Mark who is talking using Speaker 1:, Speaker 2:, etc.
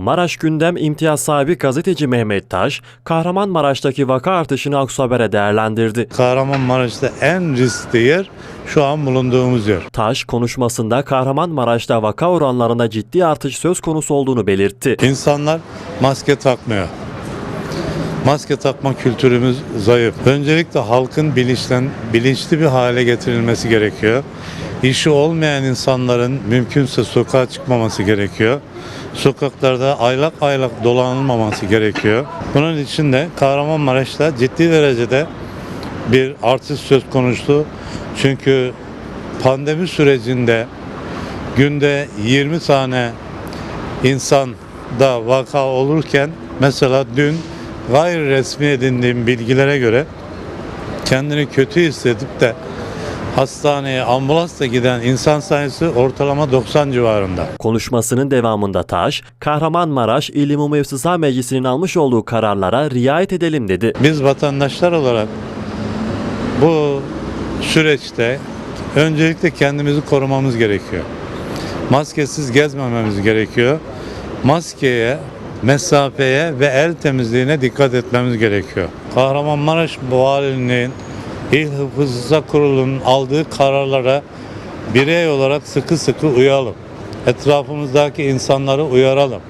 Speaker 1: Maraş Gündem imtiyaz sahibi gazeteci Mehmet Taş, Kahramanmaraş'taki vaka artışını Aksuhaber'e değerlendirdi.
Speaker 2: Kahramanmaraş'ta en riskli yer şu an bulunduğumuz yer.
Speaker 1: Taş konuşmasında Kahramanmaraş'ta vaka oranlarında ciddi artış söz konusu olduğunu belirtti.
Speaker 2: İnsanlar maske takmıyor. Maske takma kültürümüz zayıf. Öncelikle halkın bilinçlen, bilinçli bir hale getirilmesi gerekiyor. İşi olmayan insanların mümkünse sokağa çıkmaması gerekiyor. Sokaklarda aylak aylak dolanılmaması gerekiyor. Bunun için de Kahramanmaraş'ta ciddi derecede bir artış söz konusu. Çünkü pandemi sürecinde günde 20 tane insan da vaka olurken mesela dün gayri resmi edindiğim bilgilere göre kendini kötü hissedip de hastaneye ambulansla giden insan sayısı ortalama 90 civarında.
Speaker 1: Konuşmasının devamında Taş, Kahramanmaraş İl İmam Müessesa Meclisi'nin almış olduğu kararlara riayet edelim dedi.
Speaker 2: Biz vatandaşlar olarak bu süreçte öncelikle kendimizi korumamız gerekiyor. Maskesiz gezmememiz gerekiyor. Maskeye, mesafeye ve el temizliğine dikkat etmemiz gerekiyor. Kahramanmaraş Valiliğinin İl Hıfzı Kurulu'nun aldığı kararlara birey olarak sıkı sıkı uyalım. Etrafımızdaki insanları uyaralım.